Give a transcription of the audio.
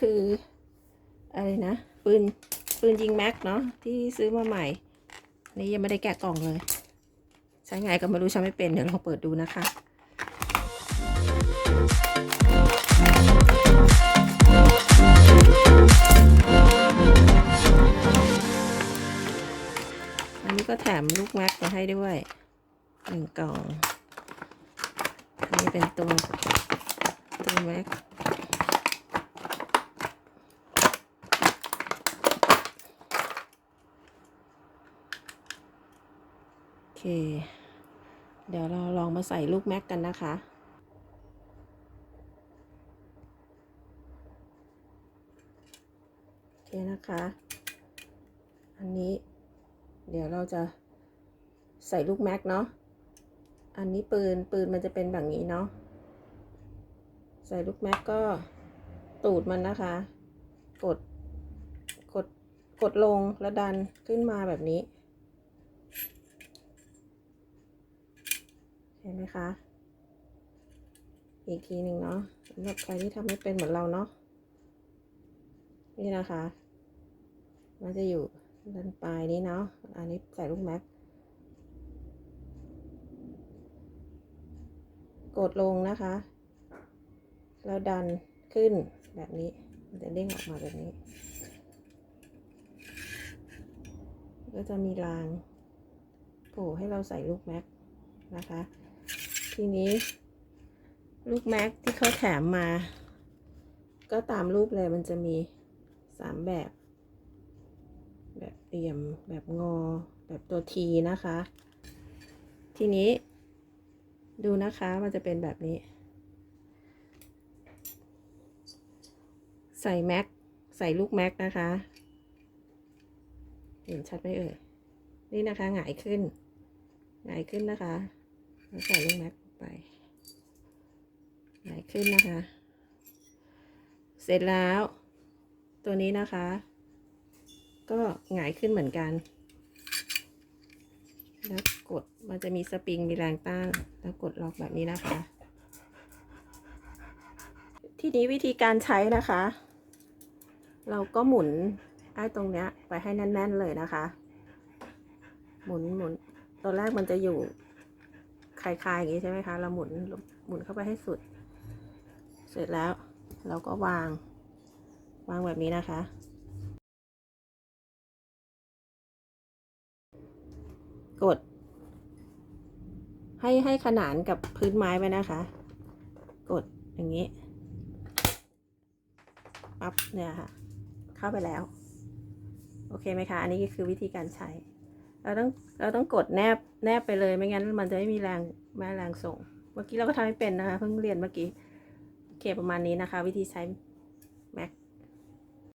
คืออะไรนะปืนปืนยิงแม็กเนาะที่ซื้อมาใหม่ นี่ยังไม่ได้แกะกล่องเลย ใช้ไงก็ไม่รู้ใช้ไม่เป็นเดี๋ยวลองเปิดดูนะคะอันนี้ก็แถมลูกแม็กมาให้ด้วยหนึ่งกล่อง อันนี้เป็นตัวตัวแม็ก เค เดี๋ยวเราลองมาใส่ลูกแม็กกันนะคะ โอเคนะคะ อันนี้ เดี๋ยวเราจะใส่ลูกแม็กเนาะ อันนี้ปืนปืนมันจะเป็นแบบนี้เนาะ ใส่ลูกแม็กก็ตูดมันนะคะ กด กด กดลงแล้วดันขึ้นมาแบบนี้ ห็นไหมคะ อีกทีหนึ่งเนาะสำหรับใครที่ทำไม่เป็นเหมือนเราเนาะ นี่นะคะ มันจะอยู่ด้านปลายนี้เนาะ อันนี้ใส่ลูกแม็ก กดลงนะคะ แล้วดันขึ้นแบบนี้ มันจะเด้งออกมาแบบนี้ ก็จะมีรางโผล่ให้เราใส่ลูกแม็กนะคะ ทีนี้ ลูกแม็กที่เขาแถมมา ก็ตามรูปเลยมันจะมีสามแบบ แบบเหลี่ยม แบบงอ แบบตัวทีนะคะ ทีนี้ ดูนะคะมันจะเป็นแบบนี้ ใส่แม็กใส่ลูกแม็กนะคะ เห็นชัดไหมเอ่ย นี่นะคะหงายขึ้นหงายขึ้นนะคะแล้วใส่ลูกแม็ก ไปหงายขึ้นนะคะ เสร็จแล้ว ตัวนี้นะคะ ก็หงายขึ้นเหมือนกัน แล้วกดมันจะมีสปริงมีแรงต้านแล้วกดล็อกแบบนี้นะคะ ทีนี้วิธีการใช้นะคะ เราก็หมุนไอ้ตรงเนี้ยไปให้แน่น ๆ เลยนะคะ หมุนหมุนตอนแรกมันจะอยู่ คลายๆอย่างนี้ใช่ไหมคะ เราหมุนหมุนเข้าไปให้สุด เสร็จแล้วเราก็วาง วางแบบนี้นะคะ กด ให้ให้ขนานกับพื้นไม้ไว้นะคะ กดอย่างนี้ปั๊บเนี่ยค่ะ เข้าไปแล้ว โอเคไหมคะ อันนี้ก็คือวิธีการใช้ เราต้องเราต้องกดแนบแนบไปเลยไม่งั้นมันจะไม่มีแรงแม่แรงส่ง เมื่อกี้เราก็ทำให้เป็นนะคะเพิ่งเรียนเมื่อกี้โอเคประมาณนี้นะคะ วิธีใช้แม็ก